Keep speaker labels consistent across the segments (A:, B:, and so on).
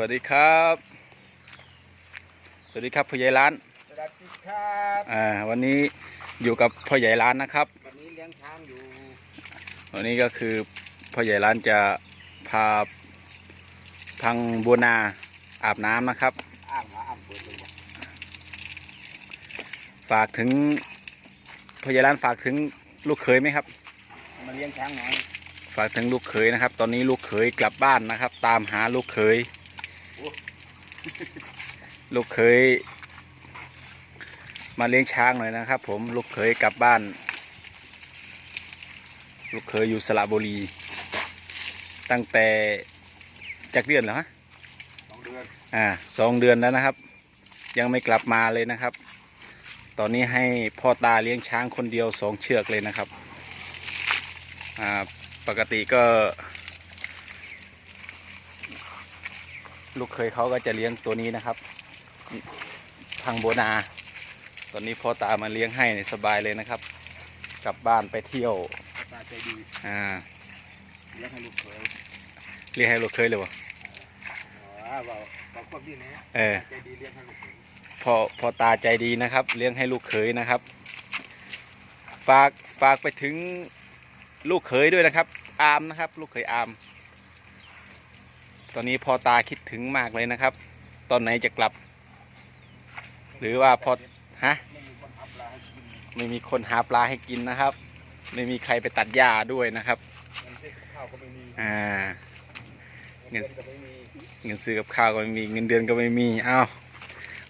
A: วัสดีครับ สวัสดีครับพ่อใหญ่ร้าน
B: สวัสดีครับ
A: อ่าวันนี้อยู่กับพ่อใหญ่ร้านนะครับ
B: วันนี้เลี้ยงช้างอยู่
A: วันนี้ก็คือพ่อใหญ่ร้านจะพาพังบัวนาอาบน้ำนะครับ
B: อ้างหาอ้างเปิดเลยว่ะ
A: ฝากถึงพ่อใหญ่ร้านฝากถึงลูกเขยไหมครับ
B: มาเลี้ยงช้างหน่อย
A: ฝากถึงลูกเขยนะครับ ตอนนี้ลูกเขยกลับบ้านนะครับ ตามหาลูกเขย ลูกเขยมาเลี้ยงช้างหน่อยนะครับ ผมลูกเขยกลับบ้าน ลูกเขยอยู่สระบุรี ตั้งแต่จากเดือนเหรอฮะ
B: สองเดือน
A: อ่าสองเดือนแล้วนะครับ ยังไม่กลับมาเลยนะครับ ตอนนี้ให้พ่อตาเลี้ยงช้างคนเดียวสองเชือกเลยนะครับอ่าปกติก็ ลูกเคยเขาก็จะเลี้ยงตัวนี้นะครับทางโบนา ตอนนี้พ่อตามาเลี้ยงให้เนี่ยสบายเลยนะครับ กลับบ้านไปเที่ยว
B: ตาใจดี
A: อ่า
B: เลี้ยงให้ลูกเขย
A: เรียกให้ลูกเคยเลยวะ
B: อ๋อบอกบอกคนที่ไหน
A: เออ
B: ใจดีเลี้ยงให้ลูกเขย
A: พ่อพ่อตาใจดีนะครับ เลี้ยงให้ลูกเขยนะครับ ฝากฝากไปถึงลูกเขยด้วยนะครับ อามนะครับ ลูกเขยอาม ตอนนี้พอตาคิดถึงมากเลยนะครับ ตอนไหนจะกลับ หรือว่าพอฮะ
B: ไม่มีคนหา
A: ปลาให้กินนะครับ ไม่มีใครไปตัดหญ้าด้วยนะครับ
B: เงินซื้อกับข้าวก็ไม่มี
A: อ่า
B: เงิน
A: เงินซื้อกับข้าวก็ไม่มีเงินเดือนก็ไม่มีอ้าว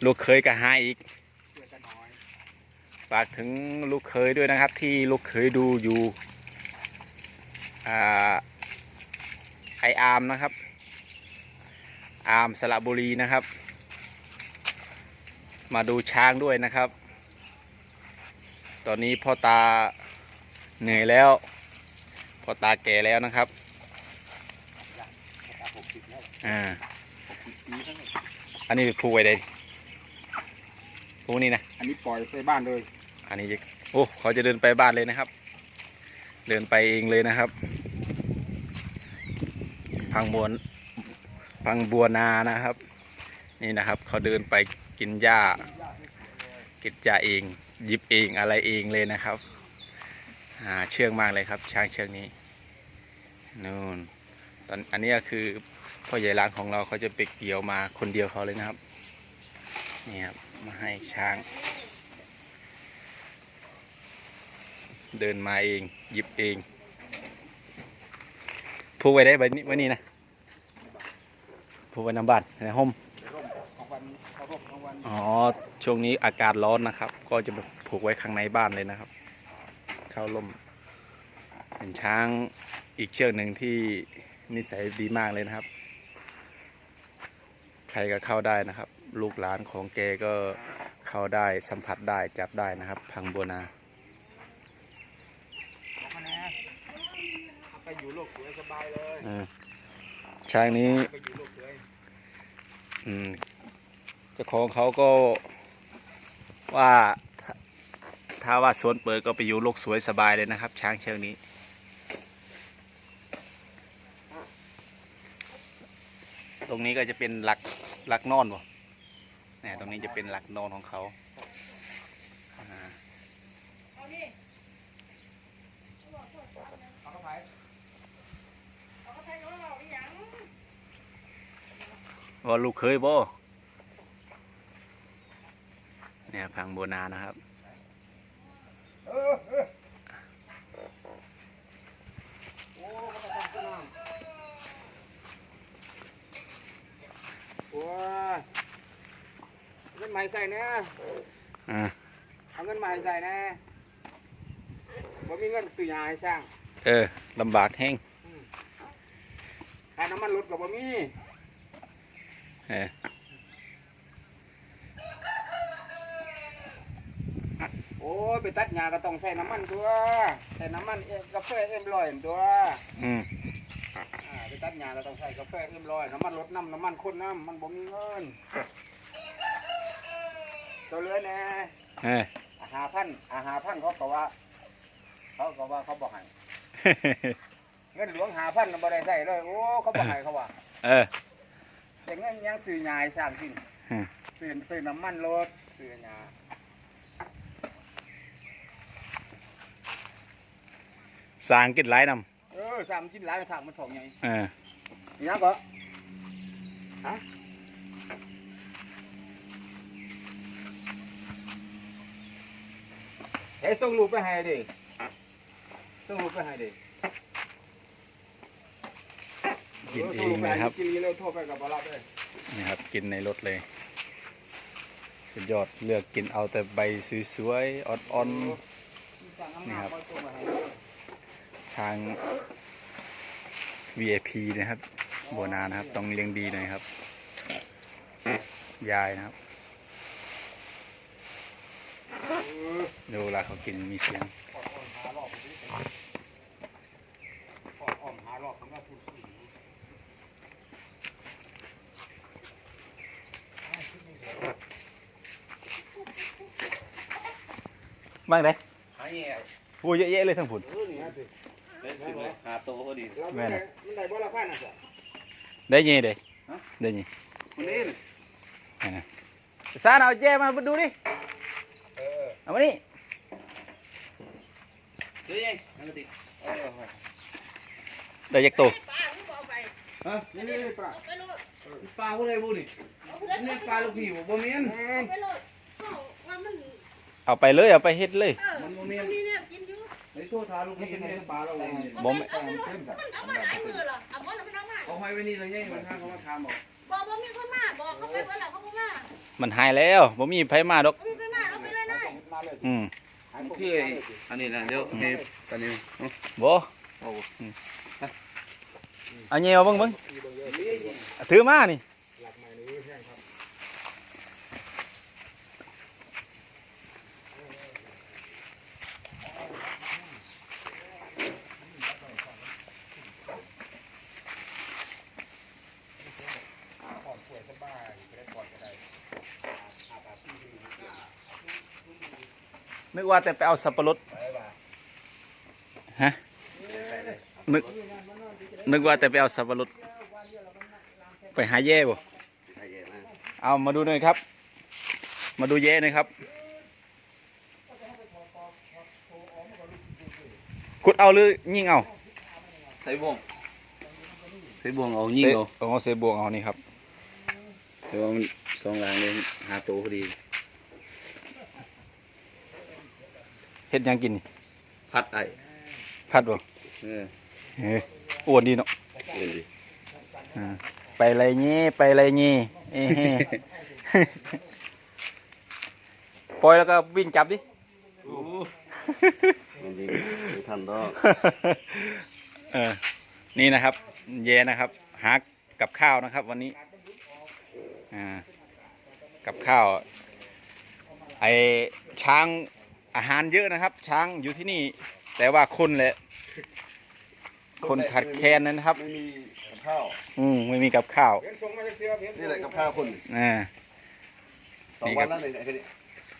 A: ลูกเขยก็หาอีกฝากถึงลูกเขยด้วยนะครับ ที่ลูกเขยดูอยู่อ่าไออาร์มนะครับ อาร์มสระบุรีนะครับ มาดูช้างด้วยนะครับ ตอนนี้พ่อตาเหนื่อยแล้ว พ่อตาแก่แล้วนะครับ
B: ตาหกสิบแล้ว
A: อ่า
B: หกสิบปีแล้วเนี่ย
A: อันนี้ผูกไว้ได้ผูกนี่นะ
B: อันนี้ปล่อยไปบ้านเลย
A: อันนี้จะโอ้เขาจะเดินไปบ้านเลยนะครับ เดินไปเองเลยนะครับ พังบัว พังบัวนานะครับ นี่นะครับเขาเดินไปกินหญ้ากินหญ้าเองหยิบเองอะไรเองเลยนะครับเชื่องมากเลยครับ ช้างเชือกนี้นู่นตอนอันนี้คือพ่อใหญ่ร้านของเราเขาจะไปเกี่ยวมาคนเดียวเขาเลยนะครับนี่ครับมาให้ช้าง เดินมาเองหยิบเองพูกไว้ได้ไว้นี้ไว้นี่นะ พูกไว้น้ำบ้านในห้อง
B: ร่มของวันเขาร่มของวัน
A: อ๋อ ช่วงนี้อากาศร้อนนะครับ ก็จะผูกไว้ข้างในบ้านเลยนะครับ เข้าร่ม เป็นช้างอีกเชือกหนึ่งที่นิสัยดีมากเลยนะครับ ใครก็เข้าได้นะครับ ลูกหลานของแกก็เข้าได้สัมผัสได้จับได้นะครับ พังบัวนา
B: ของมันนะไปอยู่โลกสวยสบายเลย
A: อืมช้างนี้ เจ้าของเขาก็ว่าถ้าว่าสวนเปิดก็ไปอยู่โลกสวยสบายเลยนะครับ ช้างเชือกนี้ ตรงนี้ก็จะเป็นหลักหลักนอนบ่เนี่ยตรงนี้จะเป็นหลักนอนของเขาอ่า
B: เข้าไป
A: ว่าลูกเคยบ่เนี่ยพังโบวนานะครับ
B: เออเออโอ้ก็ต้องขึ้นน้ำโอ้ยเอาเงินใหม่ใส่แน่
A: อ่า
B: เอาเงินใหม่ใส่แน่บ่มีเงินซื้อยาให้สร้าง
A: เออลำบากแห้ง
B: ค่าน้ำมันรถก็บ่มี
A: เออ
B: โอ้ยไปตัดหญ้าก็ต้องใส่น้ำมันตัวใส่น้ำมันเอ็มกาแฟเอ็มร้อยตัว
A: อืม
B: อ่าไปตัดหญ้าก็ต้องใส่กาแฟเอ็มร้อยน้ำมันรถน้ำน้ำมันคนน้ำมันบ่มีเงินตัวเหลือแน่
A: เออ
B: อาหารพันอาหารพันเขาก็ว่า เขาก็ว่าเขาบอกให้เงินหลวงหาพันบ่ได้ใส่เลยโอ้เขาบอกให้เขาว่า
A: เออ
B: แต่เงินยังซื้อยาให้สร้างสิ่ง
A: อืม
B: ซื้อซื้อน้ำมันรถซื้อยา
A: สร้างกินหลายนำ
B: เออสามกินหลายสร้างมันสองไง
A: เออ
B: นี่ยังก็ฮะเฮ้ยส่งรูปไปให้ดิส่งรูปไปให้ดิ
A: กินเองนะครับ
B: กินเร็วโทรไปกับบอลลับเลย
A: นี่ครับ กินในรถเลย สุดยอดเลือกกินเอาแต่ใบสวยๆอ่อนๆนี่ครับ ช้าง VIP นะครับโบนานะครับ ต้องเลี้ยงดีหน่อยครับ ยายนะครับดูเวลาเขากินมีเสียง
B: อดอ่อนหารอบปอดอ่อนหารอบผมก็พูด
A: บ้างเด้
C: หาแย่
A: โอ้เยอะแยะเลยทั้งผุน
B: เออนี่ฮะสิ
C: เล่นถึงหาโตพอดี
B: เรา
A: แม่
B: ไม่
A: น่ะ
B: ได้มันได้บ่ละพันนะจ๊ะ
A: ได้ยี่เด้
C: ฮะ
A: ได้ยี่
C: มันนี่
A: ซานเอาแย่มาดูดิ
B: เออ
A: เอามานี่
C: เฮ้ยนั่นก็ติด
B: เออ
A: ได้ยักษ์โต
D: ป้าไม่บอกไป
C: ฮะ
B: นี่นี่ป้า
D: เอาไปโลด
C: ปลาพวกไรบุนี่
D: เอาไปเลย
C: นี่ปลาลูกผีบ่เมียน
D: เอาไปโลดเขาว่ามัน
A: เอาไปเลยเอาไปเฮ็ดเลย
D: เออมันมีเนี่ยกินอยู่
C: ไอ้โทษทาลูกผีนี่ปลาเรา
A: บ่แม่
D: เอาไปโลดมันเอามาหลายมือเหรอเอามาแล้วไม่ต้องมา
C: เอาให้ไว้นี่เลยยังมันข้างเขามาทำบอก
D: บอกว่ามีคนมาบอกเขาไปเมื่อไหร่เขาไม่มา
A: มันหายแล้วบ่มีไผมาดอก
D: เขาไม่ไปมาเราไปเลยนาย
B: มาเลย
A: อืม
C: มันคือไอ้อันนี้นะเดี๋ยวให้ตอนนี้
A: บ่
C: โอ้
A: เอาเงี้ยเอาเบิ่งเบิ่งถือมานี่
B: หลักใหม่นี้แห้งครับ
A: นึกว่าแต่ไปเอาสับปะรดฮะนึกนึกว่าแต่ไปเอาสับปะรดไปหาแย่บ่เอามาดูหน่อยครับ มาดูแย่หน่อยครับขุดเอาหรือยิงเอา
C: ใส่บ่วงใส่บ่วงเอายิงเอา
A: เเอาเสบวงเอานี่ครับ
C: แต่ว่ามันสองหลังเลยหาโตพอดี
A: เฮ็ดหยังกินนี่
C: พัดไอ้
A: พัดบ่
C: เออ
A: เฮ้ยอ้วนดีเนาะ
C: เล่นดิ
A: อ่าไปไรงี้ไปไรงี้เอ้เฮ้ปล่อยแล้วก็วิ่งจับดิ
C: ทันดอก
A: เออนี่นะครับ เยนะครับหากับข้าวนะครับ วันนี้อ่ากับข้าว ไอช้าง อาหารเยอะนะครับ ช้างอยู่ที่นี่ แต่ว่าคนแหละ คนขาดแคลนนะครับ
E: ไม่มีกับข้าว
A: อืมไม่มีกับข้าว
B: เห็นส่งมาจากเสียเห็น
E: นี่แหละกับข้าวคน
A: อ่า
E: สองวันแล้วเนี่ยแค่นี้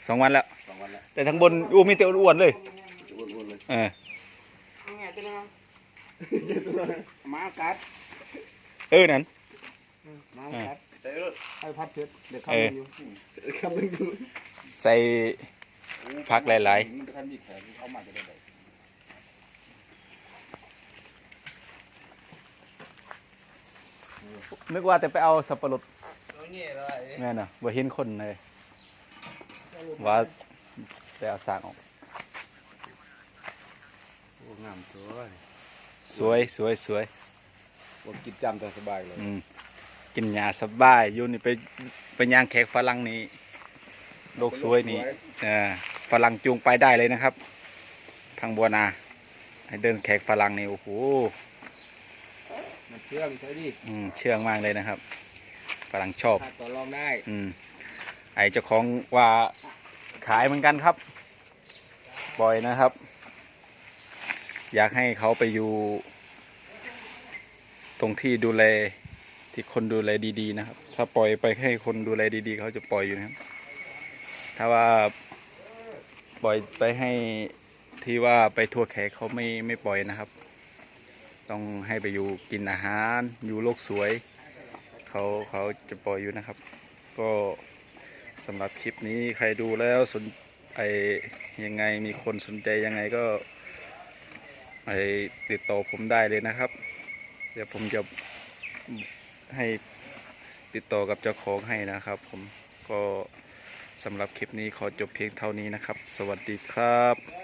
A: สองวันแล้ว
E: สองวันแล้ว
A: แต่ทั้งบนอู้มีแต่อ้วนๆเลย
E: อ้วนๆเลย
A: เออ
B: เอาไงตัวนึงหมากัด
A: เออนั่น
B: หมากัด
C: ใส่รถ
B: ให้พัดเผ็ดเด็กเข้า
A: เออ
B: อยู่
E: คำนึงดู
A: ใส่ พักหลาย
B: มันจะทำมีแขนเอามาจะได้เลย
A: ๆ นึกว่าแต่ไปเอาสับปะรด
C: เอาแย่แล้วไอ้
A: แม่น่ะบ่เห็นคนเลย ว่าแต่เอาสากออก
B: โอ้งามสวย
A: สวยสวยสวย
B: ผมกินจำแต่สบายเลย
A: อืมกินยาสบายอยู่นี่ไปไปย่างแขกฝรั่งนี่โลกสวยนี่เออ ฝรั่งจูงไปได้เลยนะครับ ทางบัวนาให้เดินแขกฝรั่งนี่โอ้โห
B: มันเชื่องใช่ดิ
A: อืมเชื่องมากเลยนะครับฝรั่งชอบ
B: ถ้าต่อรองได้
A: อืมไอเจ้าของว่าขายเหมือนกันครับบ่อยนะครับ อยากให้เขาไปอยู่ ตรงที่ดูแลที่คนดูแลดี ๆ นะครับ ถ้าปล่อยไปให้คนดูแลดี ๆ เขาจะปล่อยอยู่นะครับ ถ้าว่า ปล่อยไปให้ที่ว่าไปทั่วแขกเขาไม่ไม่ปล่อยนะครับ ต้องให้ไปอยู่กินอาหารอยู่โลกสวยเขเขาเขาจะปล่อยอยู่นะครับ ก็สำหรับคลิปนี้ใครดูแล้วสนไอยังไงมีคนสนใจยังไงก็ไอติดต่อผมได้เลยนะครับ เดี๋ยวผมจะให้ติดต่อกับเจ้าของให้นะครับ ผมก็ สำหรับคลิปนี้ขอจบเพียงเท่านี้นะครับ สวัสดีครับ